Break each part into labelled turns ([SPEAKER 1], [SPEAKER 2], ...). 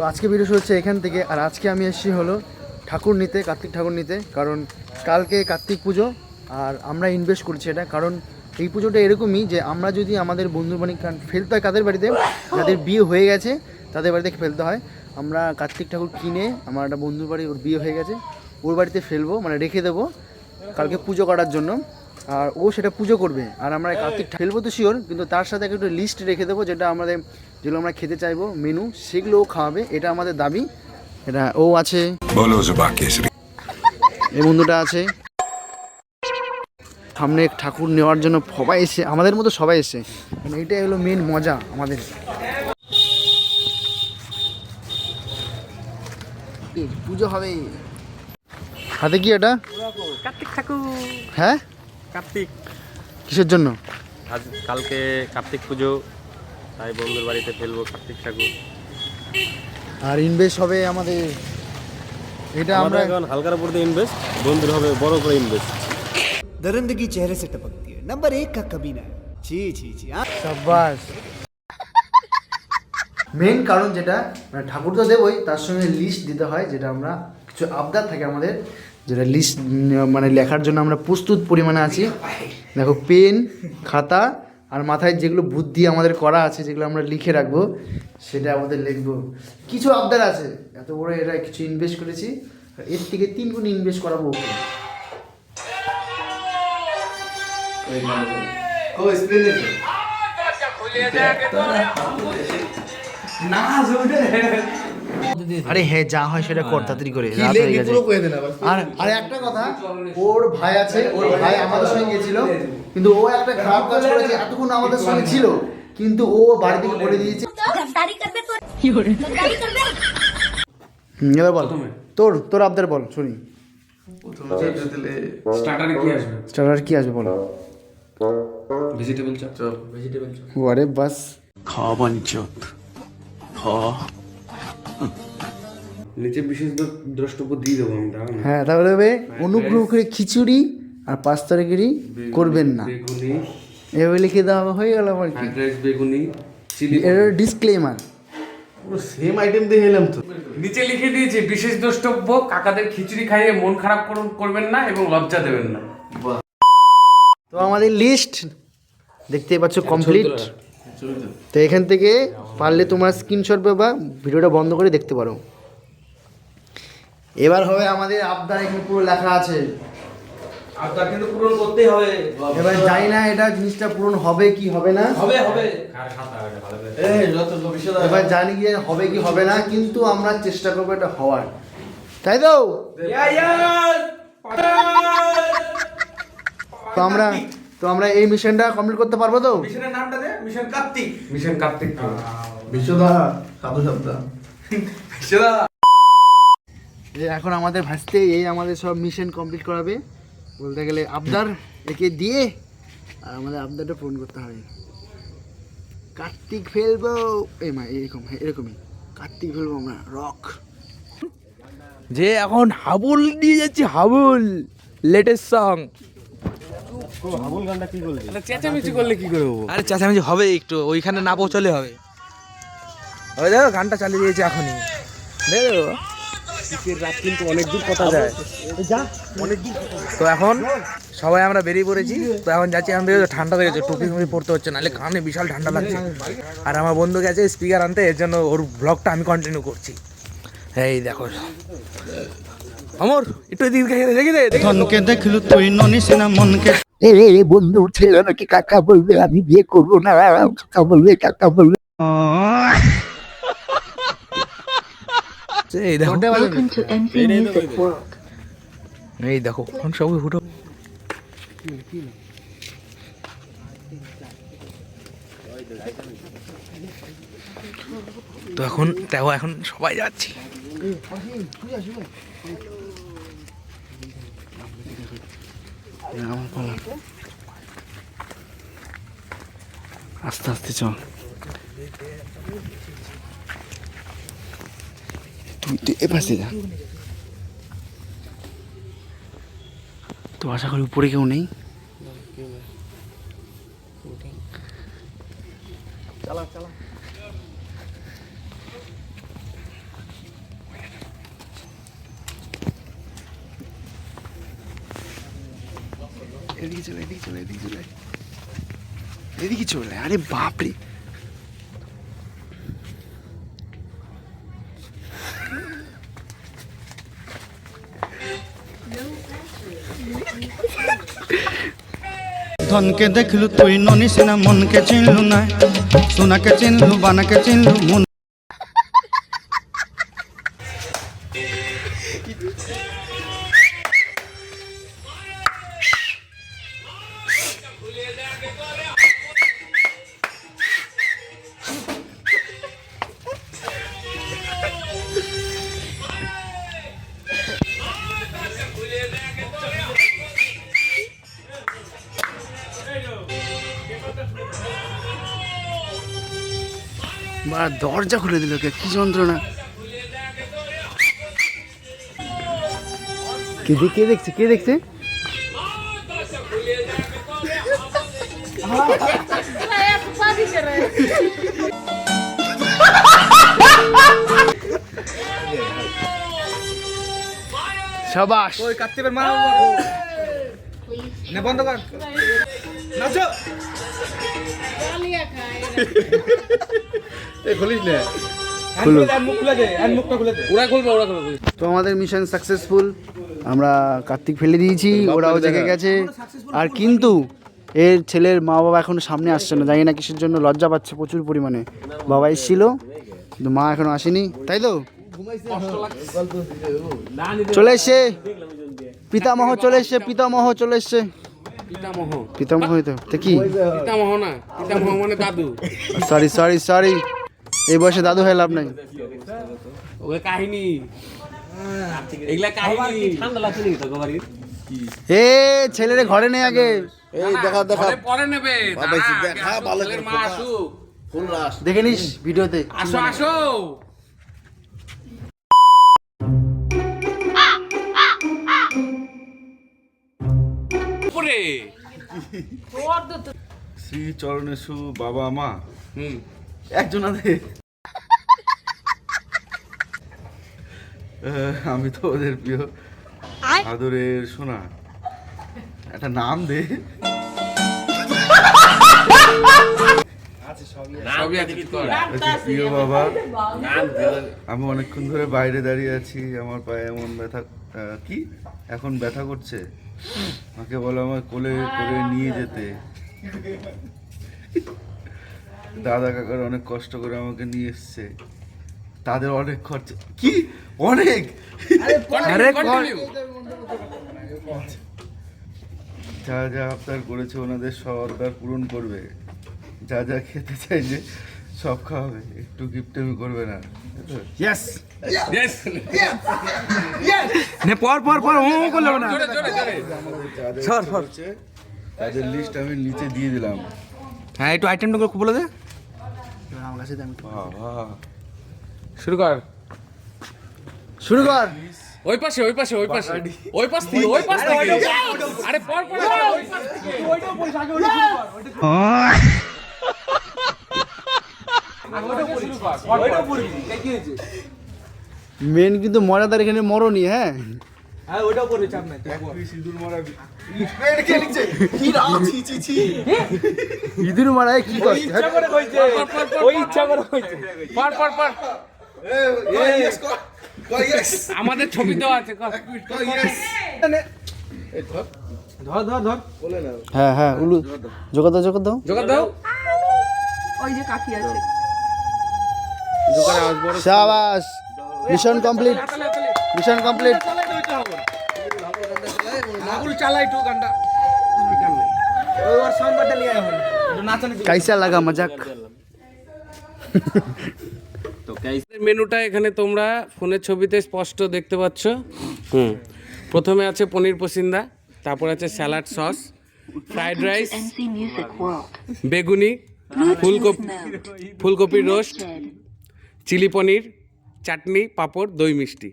[SPEAKER 1] তো আজকে ভিডিও শুরু হচ্ছে এখান থেকে। আর আজকে আমি এসেছি হলো ঠাকুর নিতে, কার্তিক ঠাকুর নিতে। কারণ কালকে কার্তিক পুজো, আর আমরা ইনভেস্ট করছি এটা। কারণ এই পুজোটা এরকমই যে আমরা যদি আমাদের বন্ধু বাড়ি ফেলতে হয় কাদের বাড়িতে? যাদের বিয়ে হয়ে গেছে, তাদের বাড়িতে ফেলতে হয়। আমরা কার্তিক ঠাকুর কিনে আমার একটা বন্ধুর বাড়ি ওর বিয়ে হয়ে গেছে, ওর বাড়িতে ফেলব মানে রেখে দেবো কালকে পুজো করার জন্য। আর ও সেটা পুজো করবে। আর আমরা কার্তিক ফেলব তো শিওর কিন্তু তার সাথে একটু লিস্ট রেখে দেবো যেটা আমাদের যেগুলো আমরা খেতে চাইব মেনু সেগুলো ও খাওয়াবে এটা আমাদের দাবি। এটা ও আছে। এই বন্ধুটা আছে। সামনে ঠাকুর নেওয়ার জন্য সবাই এসে আমাদের মতো সবাই এসে। মানে এইটাই হলো মেন মজা আমাদের। পুজো হবে। হাতে কি এটা?
[SPEAKER 2] কার্তিক ঠাকুর।
[SPEAKER 1] হ্যাঁ?
[SPEAKER 2] কার্তিক
[SPEAKER 1] কিসের জন্য
[SPEAKER 2] আজ কালকে কার্তিক পুজো তাই বন্ধুর বাড়িতে ফেলবো কার্তিক ঠাকুর
[SPEAKER 1] আর ইনভেস্ট হবে আমাদের এটা আমরা
[SPEAKER 2] আমরা এখন হালকার উপর দিয়ে ইনভেস্ট বন্ধুর হবে বড় করে ইনভেস্ট
[SPEAKER 3] दरिंदगी चेहरे से टपकती है नंबर एक का कमीना है छी छी छी हाँ
[SPEAKER 1] সাব্বাস মেন কারণ যেটা মানে ঠাকুর তো দেবই তার সঙ্গে লিস্ট দিতে হয় যেটা আমরা কিছু আবদার থাকে আমাদের যেটা লিস্ট মানে লেখার জন্য আমরা প্রস্তুত পরিমাণে আছি। দেখো পেন খাতা আর মাথায় যেগুলো বুদ্ধি আমাদের করা আছে যেগুলো আমরা লিখে রাখব সেটা আমাদের লিখব। কিছু আবদার আছে। এত বড় এরা কিছু ইনভেস্ট করেছি। আর এর থেকে তিন গুণ ইনভেস্ট করাবো ওকে। আরে হ্যাঁ যা হয় সেটা কর তাড়াতাড়ি করে। রাত হয়ে গেছে। আর আর একটা কথা ওর ভাই আছে ওর ভাই আমাদের সঙ্গে গিয়েছিল কিন্তু ও একটা খারাপ কাজ করেছে এতক্ষণ আমাদের সঙ্গে ছিল কিন্তু ও বাড়ি থেকে বলে দিয়েছে। এবার বল। তোর তোর আবদার বল শুনি।
[SPEAKER 4] আসবে?
[SPEAKER 1] বল।
[SPEAKER 4] ভেজিটেবল চপ ভেজিটেবল বাস।
[SPEAKER 1] খাওয়া বাঞ্চত খাওয়া
[SPEAKER 4] নিচে বিশেষ দ্র- দ্রষ্টব্য দিয়ে দেবো আমি
[SPEAKER 1] হ্যাঁ তাহলে হবে অনুগ্রহ করে খিচুড়ি আর পাঁচ তরকারি করবেন না।
[SPEAKER 4] বেগুনি
[SPEAKER 1] এভাবে লিখে দেওয়া হয়ে গেল আমার কি?
[SPEAKER 4] বেগুনি চিলি
[SPEAKER 1] এর ডিসক্লেমার
[SPEAKER 4] পুরো সেম আইটেম দিয়ে এলাম তো। নিচে লিখে দিয়েছি বিশেষ দ্রষ্টব্য কাকাদের খিচুড়ি খাইয়ে মন খারাপ করবেন না এবং লজ্জা দেবেন না।
[SPEAKER 1] তো আমাদের লিস্ট দেখতেই পাচ্ছ কমপ্লিট তো এখান থেকে পারলে তোমার স্ক্রিনশট বা ভিডিওটা বন্ধ করে দেখতে পারো। এবার হবে আমাদের আবদার এখানে পুরো লেখা আছে।
[SPEAKER 5] আবদার কিন্তু পূরণ করতে হবে।
[SPEAKER 1] এবার জানি না এটা জিনিসটা পূরণ হবে কি হবে না।
[SPEAKER 5] হবে হবে।
[SPEAKER 1] এবার জানি গিয়ে হবে কি হবে না কিন্তু আমরা চেষ্টা করব এটা হওয়ার। তাই তো? তো আমরা তো আমরা এই মিশনটা কমপ্লিট করতে পারব তো?
[SPEAKER 5] মিশনের নামটা দে মিশন কার্তিক।
[SPEAKER 4] মিশন কার্তিক।
[SPEAKER 3] বিশ্বদা সাধু
[SPEAKER 4] সপ্তাহ
[SPEAKER 1] বিশ্বদা এখন আমাদের ভাসতে এই আমাদের সব মিশন কমপ্লিট করাবে। বলতে গেলে আবদার একে দিয়ে আর আমাদের আবদারটা পূরণ করতে হবে। কার্তিক ফেলব। এই মা এরকম হ্যাঁ, এরকমই। কার্তিক ফেলব আমরা রক
[SPEAKER 6] যে এখন হাবুল দিয়ে যাচ্ছি হাবুল লেটেস্ট সং
[SPEAKER 4] চেঁচামেচি করলে কি করব
[SPEAKER 6] আরে চেঁচামেচি হবে একটু ওইখানে না পৌঁছলে হবে। ওই দেখো গানটা চালিয়ে দিয়েছে এখনই। দেখো।
[SPEAKER 4] রাত কিন্তু অনেক দূর কথা যায়।
[SPEAKER 6] তো এখন সবাই আমরা বেরিয়ে পড়েছি। তো এখন যাচ্ছি দেখে ঠান্ডা লেগেছে টুপি ফুপি পড়তে হচ্ছে নাহলে কানে বিশাল ঠান্ডা লাগছে। আর আমার বন্ধু গেছে স্পিকার আনতে এর জন্য ওর ব্লগটা আমি কন্টিনিউ করছি। এই দেখো। অমর একটু এদিকে দেখি দে দেখি দে।
[SPEAKER 3] ধনকে দেখলু তুই ননিস না মনকে।
[SPEAKER 7] এ রে রে বন্ধু ছেলে নাকি কাকা বলবে আমি বিয়ে করব না কাকা বলবে কাকা বলবে।
[SPEAKER 6] এই দেখো।
[SPEAKER 8] Welcome to NC Music World.
[SPEAKER 6] এই দেখো এখন সবাই ফুটো তো এখন দেখো এখন সবাই যাচ্ছি।
[SPEAKER 1] আস্তে আস্তে চল। তুই এপাশ যা। তো আশা করি উপরে কেউ নেই। এদিকে চলে এদিকে চলে এদিকে চলে। এদিকে চলে। আরে বাপরে।
[SPEAKER 9] ধনকে দেখলু তুই ননিস না মনকে চিনলু না সোনাকে চিনলু বানাকে চিনলু মন
[SPEAKER 1] বা দরজা খুলে দিল কে কি যন্ত্রণা। কে কে দেখছে কে দেখছে? সাবাস।
[SPEAKER 6] ওই নে বন্ধ কর। নাচো।
[SPEAKER 1] তো আমাদের মিশন সাকসেসফুল আমরা কার্তিক ফেলে দিয়েছি ওরাও জেগে গেছে। আর কিন্তু এর ছেলের মা বাবা এখনও সামনে আসছে না জানি না কিসের জন্য লজ্জা পাচ্ছে প্রচুর পরিমাণে। বাবা এসেছিল কিন্তু মা এখনও আসেনি। তাই তো? চলে এসছে। পিতামহ চলে এসছে পিতামহ চলে এসছে।
[SPEAKER 4] পিতামহ।
[SPEAKER 1] পিতামহ তো তো কি?
[SPEAKER 4] পিতামহ না পিতামহ মানে দাদু।
[SPEAKER 1] সরি সরি সরি এই বয়সে দাদু হয়ে লাভ নাই।
[SPEAKER 4] ওকে কাহিনী। এগুলা কাহিনী। ঠান্ডা লাগছে নাকি তোকে
[SPEAKER 1] এ ছেলেরে ঘরে নেই আগে।
[SPEAKER 5] এই দেখা দেখা।
[SPEAKER 4] পরে নেবে।
[SPEAKER 5] দেখা, ভালো করে
[SPEAKER 4] মা। আসুক।
[SPEAKER 1] দেখে নিস ভিডিওতে।
[SPEAKER 4] আসো আসো। উপরে।
[SPEAKER 5] শ্রী চরণেশু বাবা মা
[SPEAKER 4] হুম।
[SPEAKER 5] একজন আছে। আমি তো ওদের প্রিয় আদরের শোনা একটা নাম দে। প্রিয় বাবা। আমি অনেকক্ষণ ধরে বাইরে দাঁড়িয়ে আছি। আমার পায়ে এমন ব্যথা কি? এখন ব্যথা করছে? মাকে বলো আমার কোলে করে নিয়ে যেতে। দাদা কাকার অনেক কষ্ট করে আমাকে নিয়ে এসছে। তাদের অনেক খরচা। কি? অনেক? যা যা আবদার করেছে ওনাদের সরকার পূরণ করবে। যা যা খেতে চাইছে সব খাওয়াবে। একটু গিফটেমি করবে না।
[SPEAKER 1] ইয়েস
[SPEAKER 4] ইয়েস
[SPEAKER 6] নে পর পর পর ও করলে না। সর, সর।
[SPEAKER 5] তাদের লিস্ট আমি নিচে দিয়ে দিলাম।
[SPEAKER 6] হ্যাঁ একটু আইটেমটা করে বলে দে।
[SPEAKER 1] আমার কাছে দে,
[SPEAKER 4] শুরু কর।
[SPEAKER 1] শুরু কর।
[SPEAKER 4] ওই পাশে ওই পাশে ওই পাশে। ওই পাশ থেকে ওই পাশ থেকে। আরে পর পর ওই পাশ থেকে।
[SPEAKER 1] মেন কিন্তু মজাদার এখানে মরণই হ্যাঁ?
[SPEAKER 6] হ্যাঁ ওইটাও করবে চাপ নাই
[SPEAKER 5] সিঁদুর মারা
[SPEAKER 1] ইঁদুর মারায় কি করছে? হ্যাঁ?
[SPEAKER 6] ওই ইচ্ছা করে হইছে
[SPEAKER 4] পর পর পর। আমাদের ছবি দেওয়া আছে কর।
[SPEAKER 6] ধর ধর ধর।
[SPEAKER 1] হ্যাঁ হ্যাঁ উলু জোগাড় দাও জোগাড় দাও।
[SPEAKER 4] জোগাড় দাও।
[SPEAKER 1] শাবাস মিশন কমপ্লিট
[SPEAKER 4] হাতালে, হাতালে।
[SPEAKER 1] মিশন কমপ্লিট
[SPEAKER 6] আগুল চালাই একটু গানটা। ওই ওর সাউন্ডটা নিয়ে আয় এখন একটু নাচানি
[SPEAKER 1] কাইসা লাগা মজাক
[SPEAKER 4] মেনুটা এখানে তোমরা ফোনের ছবিতে স্পষ্ট দেখতে পাচ্ছ। হুম। প্রথমে আছে পনির পসিন্দা তারপর আছে স্যালাড সস ফ্রাইড রাইস. বেগুনি ফুলকপি ফুলকপির রোস্ট চিলি পনির চাটনি পাঁপড় দই মিষ্টি।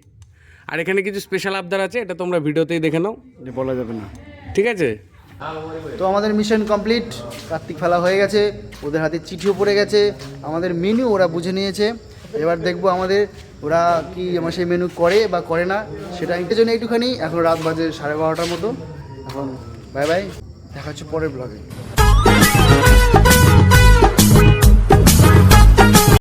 [SPEAKER 4] আর এখানে কিছু স্পেশাল আবদার আছে এটা তোমরা ভিডিওতেই দেখে নাও।
[SPEAKER 1] যে বলা যাবে না।
[SPEAKER 4] ঠিক আছে?
[SPEAKER 1] তো আমাদের মিশন কমপ্লিট কার্তিক ফেলা হয়ে গেছে ওদের হাতে চিঠিও পড়ে গেছে আমাদের মেনু ওরা বুঝে নিয়েছে। এবার দেখব আমাদের ওরা কি আমার সেই মেনু করে বা করে না সেটা এটার জন্য একটুখানি এখন রাত বাজে সাড়ে বারোটার মতো। এখন বাই বাই দেখা হচ্ছে পরের ব্লগে